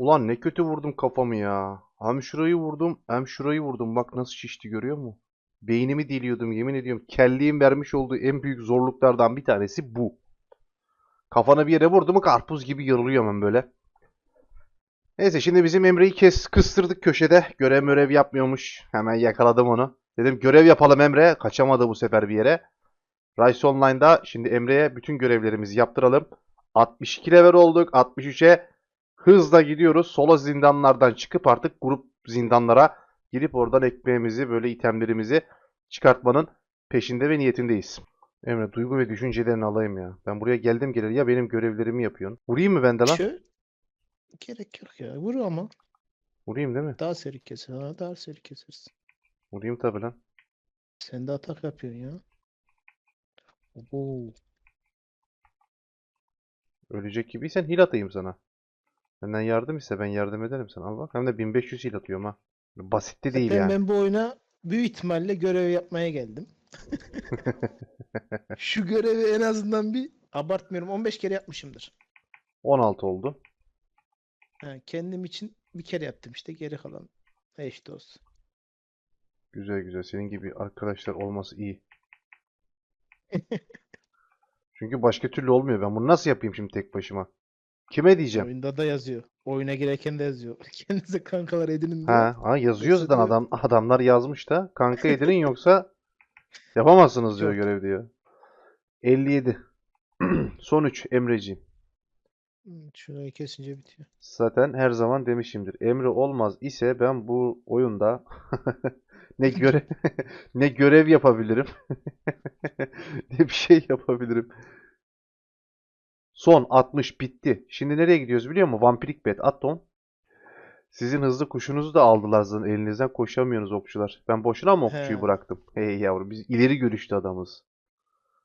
Ulan ne kötü vurdum kafamı ya. Hem şurayı vurdum hem şurayı vurdum. Bak nasıl şişti görüyor musun? Beynimi deliyordum yemin ediyorum. Kelliğin vermiş olduğu en büyük zorluklardan bir tanesi bu. Kafana bir yere vurdu mu karpuz gibi yarılıyor hemen böyle. Neyse şimdi bizim Emre'yi kes kıstırdık köşede. Görev mörev yapmıyormuş. Hemen yakaladım onu. Dedim görev yapalım Emre. Kaçamadı bu sefer bir yere. Rise Online'da şimdi Emre'ye bütün görevlerimizi yaptıralım. 62 level olduk. 63'e hızla gidiyoruz. Solo zindanlardan çıkıp artık grup zindanlara girip oradan ekmeğimizi böyle itemlerimizi çıkartmanın peşinde ve niyetindeyiz. Emre duygu ve düşüncelerini alayım ya. Ben buraya geldim gelir ya benim görevlerimi yapıyorsun. Vurayım mı ben de lan? Şöyle gerek yok ya. Vur ama. Vurayım değil mi? Daha seri keser. Ha, daha seri kesersin. Vurayım tabii lan. Sen de atak yapıyorsun ya. Oo. Ölecek gibiysen heal atayım sana. Benden yardım iste ben yardım ederim sana. Al bak hem de 1500 heal atıyorum ha. Basit de değil Zaten yani. ben bu oyuna büyük ihtimalle görev yapmaya geldim. Şu görevi en azından bir abartmıyorum 15 kere yapmışımdır. 16 oldu. Ha, kendim için bir kere yaptım işte geri kalan eş dost. Güzel güzel. Senin gibi arkadaşlar olması iyi. Çünkü başka türlü olmuyor. Ben bunu nasıl yapayım şimdi tek başıma? Kime diyeceğim? Oyunda da yazıyor. Oyuna girerken de yazıyor. Kendinize kankalar edinin diye. Ha, ha yazıyor zaten diyor- adam adamlar yazmış da kanka edinin yoksa yapamazsınız diyor Yok. görev diyor. 57. Son 3 Emreciğim. Hı, Şurayı kesince bitiyor. Zaten her zaman demişimdir. Emre olmaz ise ben bu oyunda ne görev ne görev yapabilirim ne bir şey yapabilirim. Son 60 bitti. Şimdi nereye gidiyoruz biliyor musun? Vampirik bet Atom. Sizin hızlı kuşunuzu da aldılar zaten elinizden koşamıyorsunuz okçular. Ben boşuna mı okçuyu He. bıraktım? Hey yavrum biz ileri görüşlü adamız.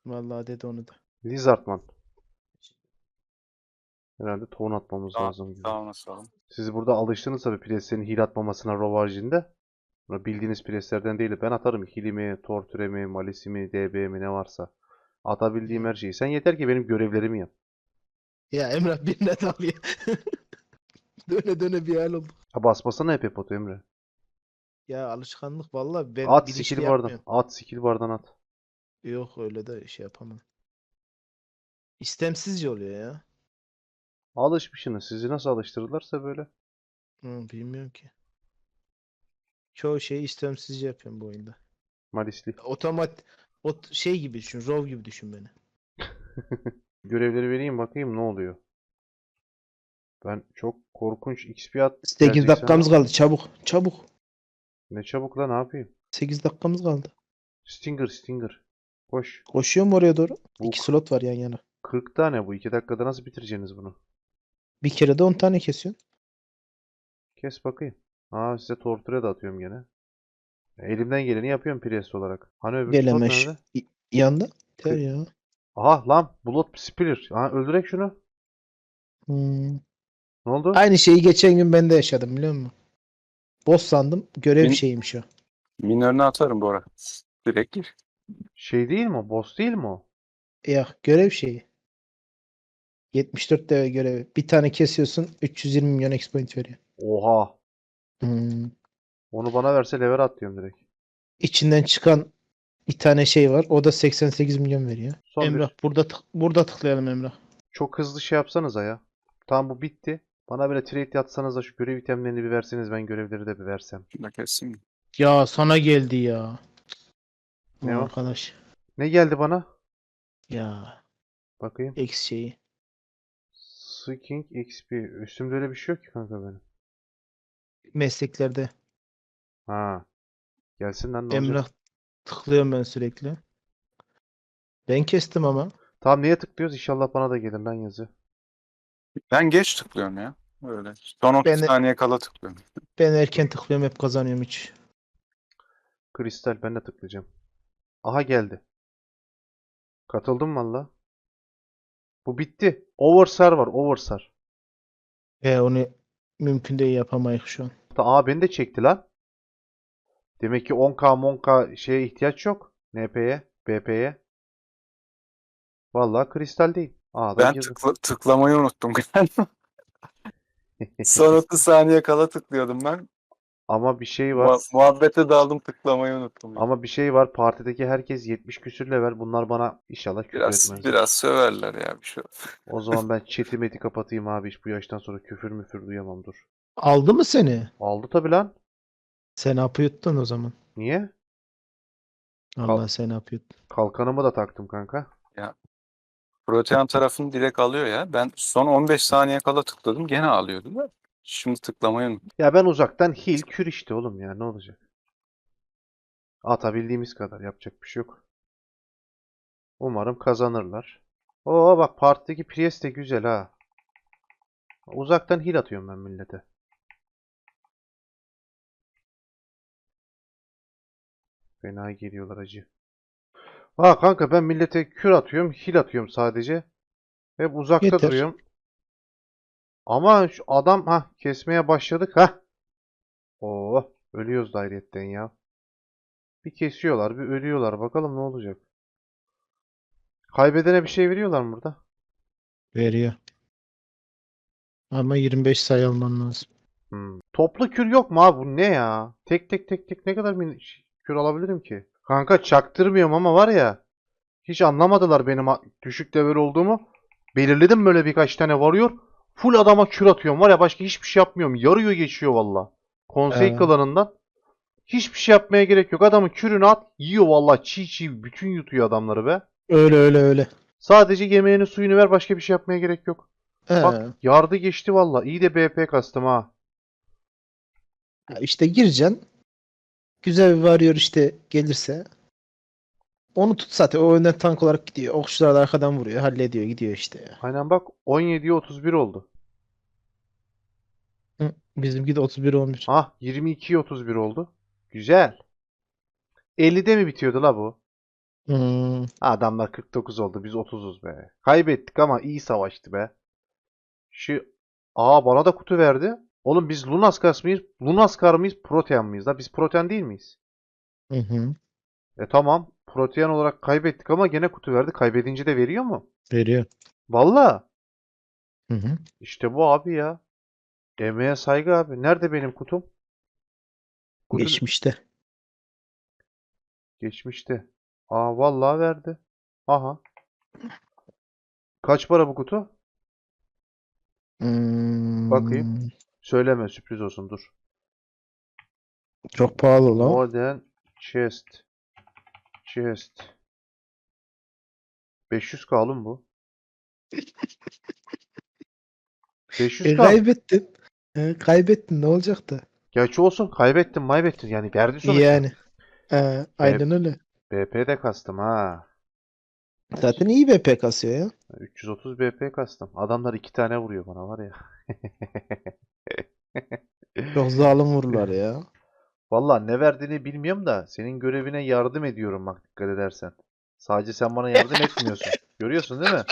Vallahi dedi onu da. Lizardman. Herhalde ton atmamız Sağ, lazım gibi. sağ olun sağ olun. Siz burada alıştınız tabii preslerin hile atmamasına Rovarjin'de. Buna Bildiğiniz preslerden değil. Ben atarım hilimi, tortüremi, malisimi, db'mi ne varsa. Atabildiğim her şeyi. Sen yeter ki benim görevlerimi yap. Ya Emrah birine dalıyor. döne döne bir hal oldu. Ha basmasana hep hep Emre. Ya alışkanlık vallahi ben At bilinçli skill bardan. yapmıyorum. At skill bardan at. Yok öyle de şey yapamam. İstemsizce oluyor ya. Alışmışsınız. Sizi nasıl alıştırırlarsa böyle. Hı, bilmiyorum ki. Çoğu şeyi istemsizce yapıyorum bu oyunda. Malisli. Otomat o şey gibi düşün, RAW gibi düşün beni. Görevleri vereyim bakayım ne oluyor. Ben çok korkunç XP at. 8 vereceksen- dakikamız kaldı. Çabuk, çabuk. Ne çabuk lan ne yapayım? 8 dakikamız kaldı. Stinger Stinger. Koş. Koşuyorum oraya doğru. Bu 2 slot var yan yana. 40 tane bu. 2 dakikada nasıl bitireceksiniz bunu? Bir kere de 10 tane kesiyorsun. Kes bakayım. Aa size torture da atıyorum gene. Elimden geleni yapıyorum priest olarak. Hani öbür Gel slot hemen nerede? yanda. Ter ya. Aha lan Blood Spirit. Ha öldürek şunu. Hmm. Ne oldu? Aynı şeyi geçen gün ben de yaşadım biliyor musun? Boss sandım. Görev Benim- şeymiş o. Minörünü atarım bu ara. Direkt gir. Şey değil mi o? Boss değil mi o? Ya görev şeyi. 74 deve görevi. Bir tane kesiyorsun 320 milyon expoint veriyor. Oha. Hmm. Onu bana verse level atıyorum direkt. İçinden çıkan bir tane şey var. O da 88 milyon veriyor. Son bir- Emrah burada tık- burada tıklayalım Emrah. Çok hızlı şey yapsanıza ya. Tamam bu bitti. Bana böyle trade yatsanız da şu görev itemlerini bir verseniz ben görevleri de bir versem. Mi? Ya sana geldi ya. Ne o? Arkadaş. Ne geldi bana? Ya Bakayım. X şeyi. Sking XP. Üstümde öyle bir şey yok ki kanka benim. Mesleklerde. Ha. Gelsin lan ne olacak? Tıklıyorum ben sürekli. Ben kestim ama. Tamam neye tıklıyoruz? İnşallah bana da gelir lan yazı. Ben geç tıklıyorum ya. Öyle. Son 30 Ben saniye kala tıklıyorum. Ben erken tıklıyorum hep kazanıyorum hiç. Kristal ben de tıklayacağım. Aha geldi. Katıldım valla. Bu bitti. Oversar var. Oversar. E onu mümkün değil yapamayız şu an. Aa beni de çekti lan. Demek ki 10k 10k şeye ihtiyaç yok. NP'ye, BP'ye. Vallahi kristal değil. Aa Ben tıkla- tıklamayı unuttum galiba. Son 30 saniye kala tıklıyordum ben. Ama bir şey var. Muha- muhabbete daldım tıklamayı unuttum. Ama bir şey var. Partideki herkes 70 küsür level. Bunlar bana inşallah küfür biraz etmez. biraz söverler ya bir şey. O zaman ben chat'i meti kapatayım abi. Hiç bu yaştan sonra küfür müfür duyamam dur. Aldı mı seni? Aldı tabii lan. Sen hapı yuttun o zaman. Niye? Allah sen hapı yuttun. Kalkanımı da taktım kanka. Protean tarafını direkt alıyor ya. Ben son 15 saniye kala tıkladım gene alıyordu da. Şimdi tıklamayı unuttum. Ya ben uzaktan heal kür işte oğlum ya ne olacak? Atabildiğimiz kadar yapacak bir şey yok. Umarım kazanırlar. Oo bak partideki Priest de güzel ha. Uzaktan heal atıyorum ben millete. Fena geliyorlar acı. Ha kanka ben millete kür atıyorum, heal atıyorum sadece. Hep uzakta Yeter. duruyorum. Ama şu adam ha kesmeye başladık ha. Oo ölüyoruz dairetten ya. Bir kesiyorlar, bir ölüyorlar. Bakalım ne olacak. Kaybedene bir şey veriyorlar mı burada? Veriyor. Ama 25 sayı alman lazım. Hmm. Toplu kür yok mu abi? Bu ne ya? Tek tek tek tek ne kadar min- kür alabilirim ki? Kanka çaktırmıyorum ama var ya. Hiç anlamadılar benim düşük level olduğumu. Belirledim böyle birkaç tane varıyor. Full adama kür atıyorum. Var ya başka hiçbir şey yapmıyorum. Yarıyor geçiyor valla. Konsey Ee. klanından. Hiçbir şey yapmaya gerek yok. Adamın kürünü at. Yiyor valla. Çiğ çiğ bütün yutuyor adamları be. Öyle öyle öyle. Sadece yemeğini suyunu ver. Başka bir şey yapmaya gerek yok. He. Bak yardı geçti valla. İyi de BP kastım ha. Ya İşte gireceksin. Güzel bir varıyor işte gelirse. Onu tut zaten. O önden tank olarak gidiyor. Okçular da arkadan vuruyor. Hallediyor. Gidiyor işte ya. Aynen bak 17'ye 31 oldu. Bizimki de 31 11. Ah 22'ye 31 oldu. Güzel. 50'de mi bitiyordu la bu? Hmm. Adamlar 49 oldu. Biz 30'uz be. Kaybettik ama iyi savaştı be. Şu Aa bana da kutu verdi. Oğlum biz Lunaskar mıyız? Lunaskar mıyız? Protean mıyız? La biz Protean değil miyiz? Hı hı. E tamam. Protean olarak kaybettik ama gene kutu verdi. Kaybedince de veriyor mu? Veriyor. Valla. Hı hı. İşte bu abi ya. Emeğe saygı abi. Nerede benim kutum? Kutu- Geçmişte. Geçmişte. Aa vallahi verdi. Aha. Kaç para bu kutu? Hmm. Bakayım. Söyleme sürpriz olsun dur. Çok pahalı lan. Modern chest. Chest. 500k oğlum bu. 500k. E, kaybettin. E, kaybettin ne olacaktı? Gerçi olsun kaybettim maybettim yani verdi sonuçta. Yani. E, aynen öyle. BP'de kastım ha. Zaten iyi BP kasıyor ya. 330 BP kastım. Adamlar iki tane vuruyor bana var ya. Çok zalim vururlar ya. Vallahi ne verdiğini bilmiyorum da senin görevine yardım ediyorum bak dikkat edersen. Sadece sen bana yardım etmiyorsun. Görüyorsun değil mi?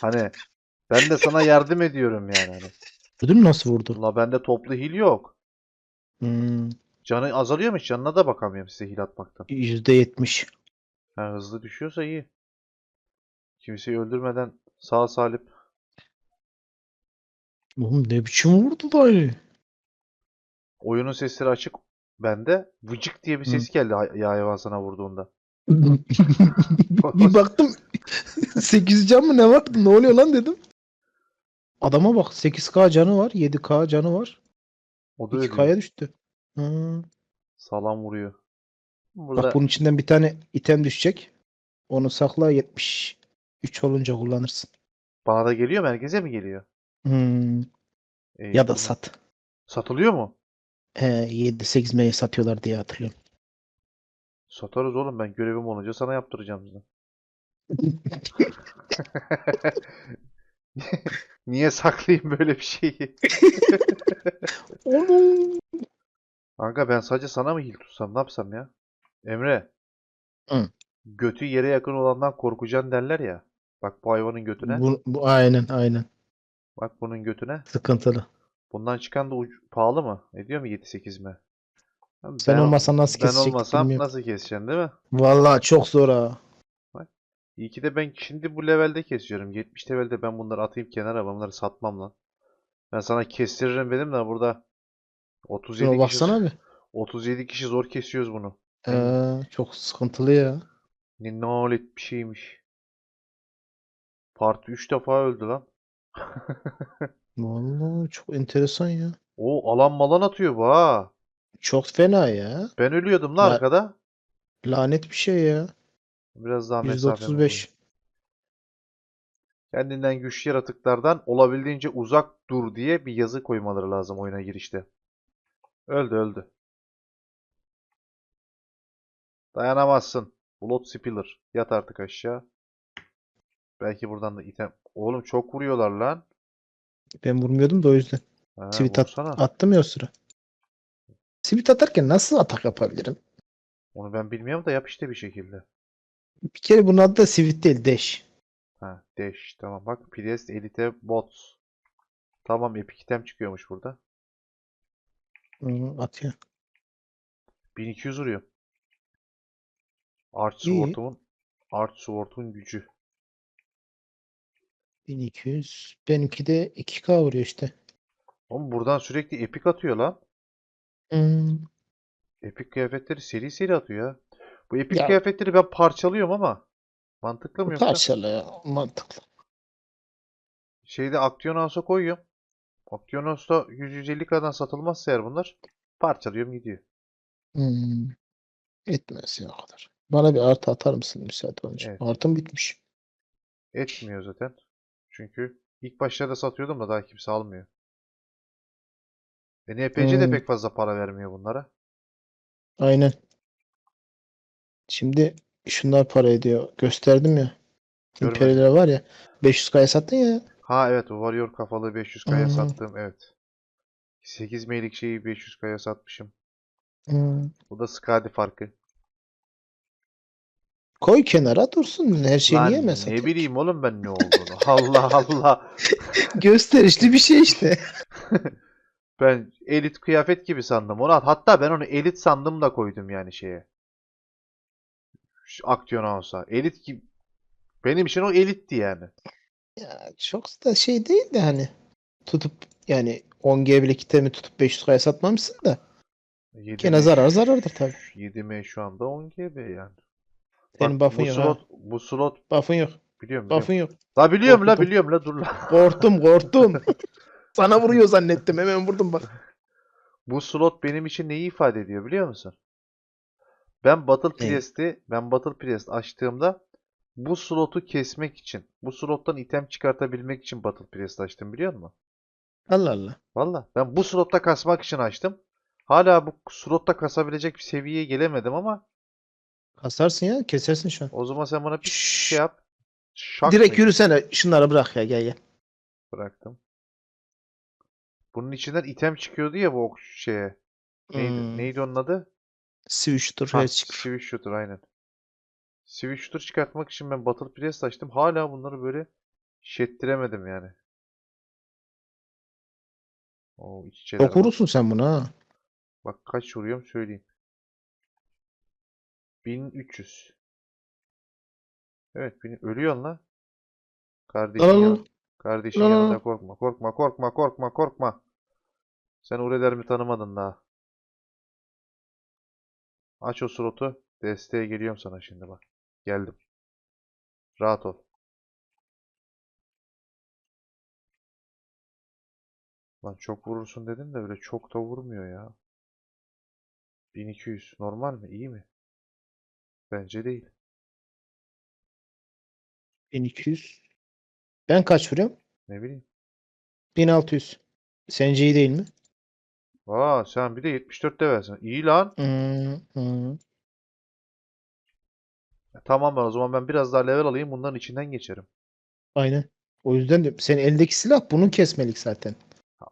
Hani ben de sana yardım ediyorum yani. Hani. Gördün mü nasıl vurdu? La bende toplu heal yok. Hmm. Canı azalıyormuş. Canına da bakamıyorum size heal atmaktan. %70. Ha, hızlı düşüyorsa iyi. Kimseyi öldürmeden sağ salim. Oğlum ne biçim vurdu dayı? Oyunun sesleri açık bende. Vıcık diye bir ses geldi hay- ya hayvan sana vurduğunda. bir baktım 8 can mı ne var? Ne oluyor lan dedim. Adama bak 8k canı var, 7k canı var. O da ölüyor. 2k'ya düştü. Hmm. Salam vuruyor. Burada Bak bunun içinden bir tane item düşecek. Onu sakla 73 olunca kullanırsın. bana da geliyor mu? Herkese mi geliyor? Hmm. Ee, Ya da sat. Satılıyor mu? He 7-8 M'ye satıyorlar diye hatırlıyorum. Satarız oğlum ben görevim olunca sana yaptıracağım zaten. Niye saklayayım böyle bir şeyi? Oğlum. Kanka ben sadece sana mı heal tutsam ne yapsam ya? Emre. Hı. Götü yere yakın olandan korkacaksın derler ya. Bak bu hayvanın götüne. Bu, bu aynen aynen. Bak bunun götüne. Sıkıntılı. Bundan çıkan da ucu- pahalı mı? Ediyor mu 7-8 mi? Ben, Sen olmasan nasıl ben kesecektik olmasam bilmiyorum. nasıl keseceksin değil mi? Vallahi çok zor ha. İyi ki de ben şimdi bu levelde kesiyorum. 70 levelde ben bunları atayım kenara bunları satmam lan. Ben sana kestiririm dedim de burada 37 Şuna kişi baksana bir. 37 kişi zor kesiyoruz bunu. Ee, çok sıkıntılı ya. Ne nalet bir şeymiş. Parti 3 defa öldü lan. Vallahi çok enteresan ya. O alan malan atıyor bu ha. Çok fena ya. Ben ölüyordum lan La- arkada. Lanet bir şey ya. Biraz daha mesafem bulayım. %35. Kendinden güçlü yaratıklardan olabildiğince uzak dur diye bir yazı koymaları lazım oyuna girişte. Öldü öldü. Dayanamazsın. Blood Spiller. Yat artık aşağı. Belki buradan da item. Oğlum çok vuruyorlar lan. Ben vurmuyordum da o yüzden. Ha, Tweet at- vursana. attım ya o sıra. Tweet atarken nasıl atak yapabilirim? Onu ben bilmiyorum da yap işte bir şekilde. Bir kere bunun adı da Sivit değil Dash. Ha, dash. Tamam bak. Priest Elite Bots. Tamam epic item çıkıyormuş burada. Hı, atıyor. 1200 vuruyor. Arch İyi. Sword'umun Arch Sword'un gücü. 1200. Benimki de 2K vuruyor işte. Oğlum buradan sürekli epic atıyor lan. Hmm. Epic kıyafetleri seri seri atıyor ya. Bu epic Ya- kıyafetleri ben parçalıyorum ama mantıklı mı yoksa? Parçalı ya. Mantıklı. Şeyde Action House'a koyuyorum. Action House'da 150 kadar satılmazsa eğer bunlar parçalıyorum gidiyor. Hmm. Etmez ya o kadar. Bana bir artı atar mısın müsaade olunca? Evet. Artım bitmiş. Etmiyor zaten. Çünkü ilk başlarda satıyordum da daha kimse almıyor. E NPC de Hmm. pek fazla para vermiyor bunlara. Aynen. Şimdi şunlar para ediyor. Gösterdim ya. Görmedim. Var ya. 500K'ya sattın ya. Ha evet o Warrior kafalı 500k'ya Hmm. sattım evet. 8 meylik şeyi 500k'ya satmışım. Hmm. Bu da Skadi farkı. Koy kenara dursun. Her şeyi Lan niye ne mesela? bileyim oğlum ben ne olduğunu. Allah Allah. Gösterişli bir şey işte. Ben elit kıyafet gibi sandım onu. Hatta ben onu elit sandım da koydum yani şeye. Şu Action House'a. Elit gibi. Benim için o elitti yani. Ya çok da şey değil de hani tutup yani 10G bile kitemi tutup 500K'ya satmamışsın da 7 gene zarar zarardır tabii. 7M şu anda 10 GB yani. Senin Bak, buff'ın bu yok ha. slot, bu slot Buff'ın yok. biliyorum biliyorum. Buff'ın yok. La biliyorum la biliyorum la dur la. Korktum korktum. Sana vuruyor zannettim. Hemen vurdum bak. Bu slot benim için neyi ifade ediyor biliyor musun? Ben Battle Neyi? Priest'i, ben Battle Priest açtığımda bu slotu kesmek için, bu slottan item çıkartabilmek için Battle Priest açtım biliyor musun? Allah Allah. Valla ben bu slotta kasmak için açtım. Hala bu slotta kasabilecek bir seviyeye gelemedim ama Kasarsın ya. Kesersin şu an. o zaman sen bana bir Şşş. şey yap. Şak Direkt yürüsene. Şunları bırak ya. Gel gel. Bıraktım. Bunun içinden item çıkıyordu ya bu ok şeye. Neydi, Hmm. neydi onun adı? Switch'tur. Ha, çıkır. Switch Shooter aynen. Switch Shooter çıkartmak için ben Battle Priest açtım. Hala bunları böyle şettiremedim yani. O iç içeler Çok bak. vurursun sen bunu ha. Bak kaç vuruyorum söyleyeyim. 1300. Evet, beni ölüyorsun lan. Kardeşin yan- kardeşin lan, yanında korkma. Korkma, korkma, korkma, korkma. Sen Ureder'mi tanımadın daha. Aç o slotu. Desteğe geliyorum sana şimdi bak. Geldim. Rahat ol. Lan çok vurursun dedin de öyle çok da vurmuyor ya. 1200 normal mi? İyi mi? Bence değil. 1200. Ben kaç vuruyorum? Ne bileyim. 1600. Sence iyi değil mi? Aa sen bir de 74 de versen. İyi lan. Hmm, hmm. E, Tamam ben o zaman ben biraz daha level alayım bunların içinden geçerim. Aynen. O yüzden de senin eldeki silah bunun kesmelik zaten.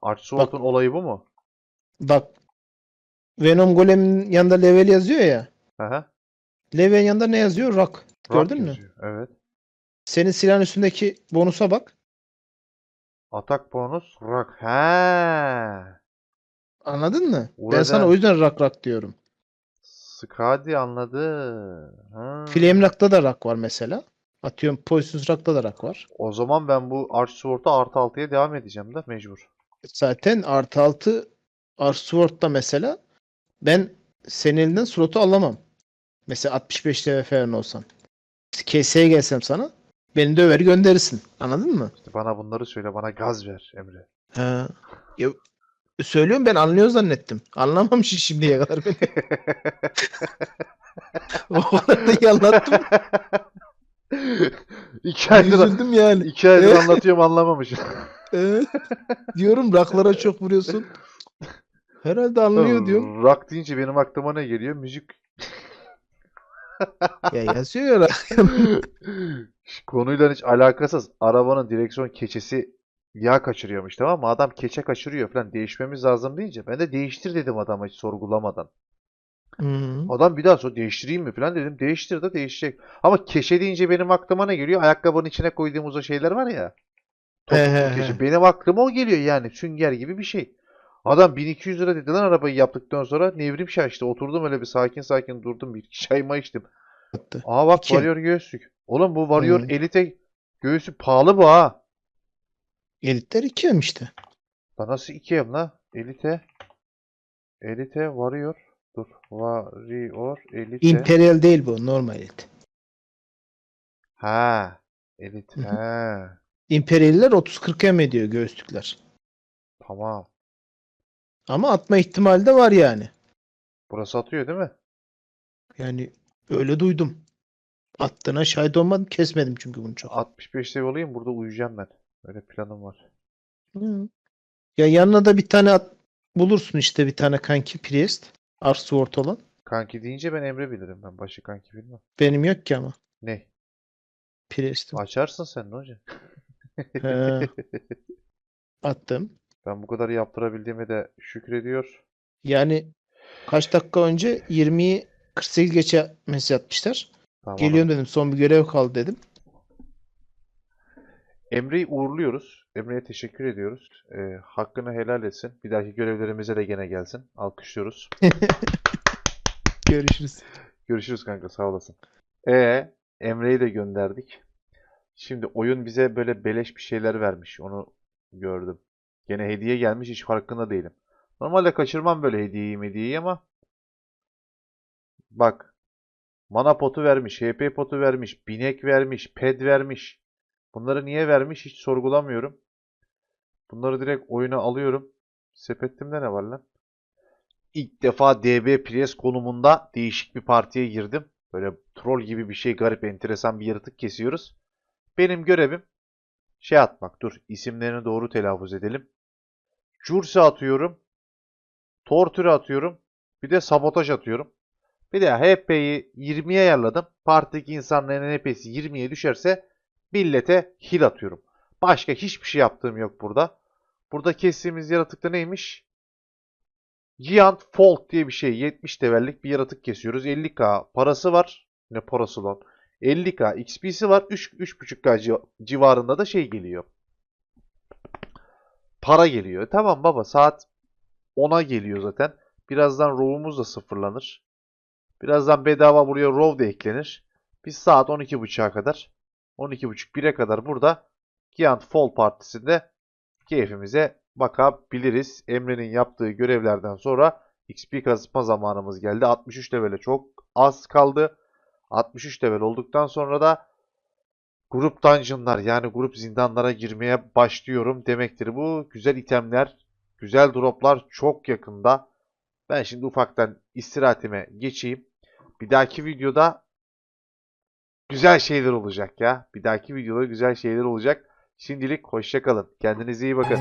Archsword'un olayı bu mu? Bak Venom Golem'in yanında level yazıyor ya. Hı Level'in yanında ne yazıyor? Rock. Rock Gördün mü? yazıyor. Evet. Senin silahın üstündeki bonusa bak. Atak bonus rock. He. Anladın mı? Ben Burada- sana o yüzden rock rock diyorum. Skadi anladı. Ha. Flame Rock'ta da rock var mesela. Atıyorum Poisonous Rock'ta da rock var. O zaman ben bu Archsword'a artı 6'ya devam edeceğim de mecbur. Zaten artı altı Arsword'da mesela ben senin elinden slotu alamam. Mesela 65 level falan olsam. KS'ye gelsem sana beni döver gönderirsin. Anladın mı? İşte bana bunları söyle, bana gaz ver Emre. Ha. Ya, söylüyorum ben anlıyor zannettim. Anlamamış şimdiye kadar beni. o kadar da iyi anlattım. İki aydır, Üzüldüm yani. iki aydır anlatıyorum anlamamış. Evet. diyorum raklara çok vuruyorsun. Herhalde anlıyor diyorum. Rock deyince benim aklıma ne geliyor? Müzik. Ya yazıyor ya. Konuyla hiç alakasız. Arabanın direksiyon keçesi yağ kaçırıyormuş tamam mı? Adam keçe kaçırıyor falan değişmemiz lazım deyince ben de değiştir dedim adama hiç sorgulamadan. Hı. Adam bir daha sonra değiştireyim mi falan dedim. Değiştir de değişecek. Ama keşe deyince benim aklıma ne geliyor? Ayakkabının içine koyduğumuz o şeyler var ya. Topuklu he. keçe. Benim aklıma o geliyor yani. Sünger gibi bir şey. Adam 1200 lira dedi lan arabayı yaptıktan sonra nevrim şaştı. Oturdum öyle bir sakin sakin durdum. Bir iki çayımı içtim. Attı. Aa bak İki. Warrior göğüslük. Oğlum bu Warrior Hı. Elite göğüsü pahalı bu ha. Elitler iki işte. Lan nasıl iki hem la? Elite. Elite Warrior. Dur. Warrior Elite. Imperial değil bu. Normal elit. Ha. Elite. Hı hı. Ha. Imperialler 30-40 em ediyor göğüslükler. Tamam. Ama atma ihtimali de var yani. Burası atıyor değil mi? Yani öyle duydum. Attığına şahit olmadım. Kesmedim çünkü bunu çok. 65 level olayım burada uyuyacağım ben. Öyle planım var. Hı. Ya yanına da bir tane at bulursun işte bir tane kanki Priest. Arsword olan. Kanki deyince ben Emre bilirim. Ben başı kanki bilmem. Benim yok ki ama. Ne? Priest'im. Açarsın sen ne? He. Attım. Ben bu kadar yaptırabildiğime de şükrediyor. Yani kaç dakika önce 20'yi 48 geçe mesaj atmışlar. Tamam. Geliyorum dedim. Son bir görev kaldı dedim. Emre'yi uğurluyoruz. Emre'ye teşekkür ediyoruz. Ee, hakkını helal etsin. Bir dahaki görevlerimize de gene gelsin. Alkışlıyoruz. Görüşürüz. Görüşürüz kanka sağ olasın. E Emre'yi de gönderdik. Şimdi oyun bize böyle beleş bir şeyler vermiş. Onu gördüm. Gene hediye gelmiş hiç farkında değilim. Normalde kaçırmam böyle hediyeyi hediyeyi ama bak mana potu vermiş, HP potu vermiş, binek vermiş, ped vermiş. Bunları niye vermiş hiç sorgulamıyorum. Bunları direkt oyuna alıyorum. Sepetimde ne var lan? İlk defa DB Pires konumunda değişik bir partiye girdim. Böyle troll gibi bir şey garip enteresan bir yaratık kesiyoruz. Benim görevim şey atmak. Dur isimlerini doğru telaffuz edelim. Curse atıyorum. Torture atıyorum. Bir de sabotaj atıyorum. Bir de HP'yi 20'ye ayarladım. Partideki insanların HP'si 20'ye düşerse millete heal atıyorum. Başka hiçbir şey yaptığım yok burada. Burada kestiğimiz yaratık da neymiş? Giant Fault diye bir şey. 70 levellik bir yaratık kesiyoruz. 50k parası var. Ne parası lan? 50k XP'si var. 3 3.5k ci- civarında da şey geliyor. Para geliyor. Tamam baba saat 10'a geliyor zaten. Birazdan RAW'umuz da sıfırlanır. Birazdan bedava buraya RAW da eklenir. Biz saat 12.30'a kadar 12.30-1'e kadar burada Giant Fall Partisi'nde keyfimize bakabiliriz. Emre'nin yaptığı görevlerden sonra XP kazıma zamanımız geldi. 63 levele çok az kaldı. 63 level olduktan sonra da grup dungeonlar yani grup zindanlara girmeye başlıyorum demektir bu. Güzel itemler, güzel droplar çok yakında. Ben şimdi ufaktan istirahatime geçeyim. Bir dahaki videoda güzel şeyler olacak ya. Bir dahaki videoda güzel şeyler olacak. Şimdilik hoşça kalın. Kendinize iyi bakın.